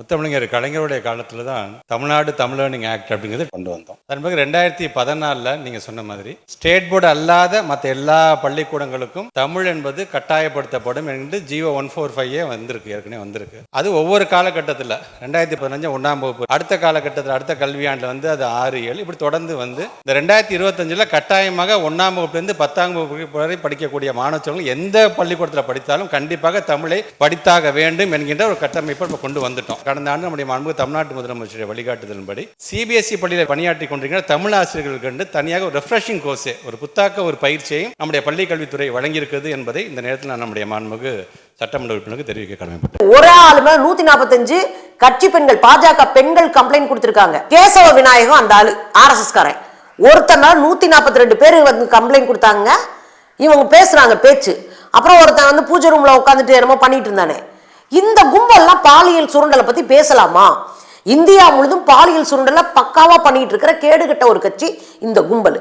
முத்தமிழர் கலைஞருடைய காலத்தில் தான் தமிழ்நாடு தமிழ் லேர்னிங் ஆக்ட் அப்படிங்கிறது கொண்டு வந்தோம். அதன் பிறகு ரெண்டாயிரத்தி பதினாலில் நீங்கள் சொன்ன மாதிரி ஸ்டேட் போர்டு அல்லாத மற்ற எல்லா பள்ளிக்கூடங்களுக்கும் தமிழ் என்பது கட்டாயப்படுத்தப்படும் என்று ஜியோ ஒன் ஃபோர் ஃபைவ்யே வந்திருக்கு ஏற்கனவே வந்திருக்கு. அது ஒவ்வொரு காலகட்டத்தில் ரெண்டாயிரத்தி பதினஞ்சு ஒன்றாம் வகுப்பு அடுத்த காலகட்டத்தில் அடுத்த கல்வியாண்டில் வந்து அது ஆறு ஏழு இப்படி தொடர்ந்து வந்து இந்த ரெண்டாயிரத்தி இருபத்தஞ்சில் கட்டாயமாக ஒன்றாம் வகுப்புலேருந்து பத்தாம் வகுப்பு வரை படிக்கக்கூடிய மாணவர்கள் எந்த பள்ளிக்கூடத்தில் படித்தாலும் கண்டிப்பாக தமிழை படித்தாக வேண்டும் என்கின்ற ஒரு கட்டமைப்பை நம்ம கொண்டு வந்துட்டோம். கடந்த ஆண்டு நம்முடைய மாண்பு தமிழ்நாட்டு முதலமைச்சருடைய வழிகாட்டுதலின்படி சிபிஎஸ்இ பள்ளியில் பணியாற்றி கொண்டிருக்கிற தமிழ் ஆசிரியர்களுக்கு என்று தனியாக ஒரு ரெஃப்ரெஷிங் கோர்ஸே ஒரு புத்தாக்க ஒரு பயிற்சியையும் நம்முடைய பள்ளி கல்வித்துறை வழங்கியிருக்கிறது என்பதை இந்த நேரத்தில் நான் நம்முடைய மாண்புக்கு சட்டமன்ற உறுப்பினருக்கு தெரிவிக்க கடமைப்பட்டேன். ஒரே ஆளுமே நூத்தி நாற்பத்தஞ்சு கட்சி பெண்கள் பாஜக பெண்கள் கம்ப்ளைண்ட் கொடுத்திருக்காங்க. கேசவ விநாயகம் அந்த ஆளு ஆர்எஸ்எஸ் காரன். ஒருத்தர் நூத்தி நாற்பத்தி ரெண்டு பேர் வந்து கம்ப்ளைண்ட் கொடுத்தாங்க. இவங்க பேசுறாங்க பேச்சு. அப்புறம் ஒருத்தன் வந்து பூஜை ரூம்ல உட்காந்துட்டு என்னமோ பண்ணிட்டு இருந்தானே. இந்த கும்பல்லாம் பாலியல் சுரண்டலை பத்தி பேசலாமா? இந்தியா முழுதும் பாலியல் சுரண்டலை பக்காவா பண்ணிட்டு இருக்கிற கேடுகட்ட ஒரு கட்சி இந்த கும்பல்.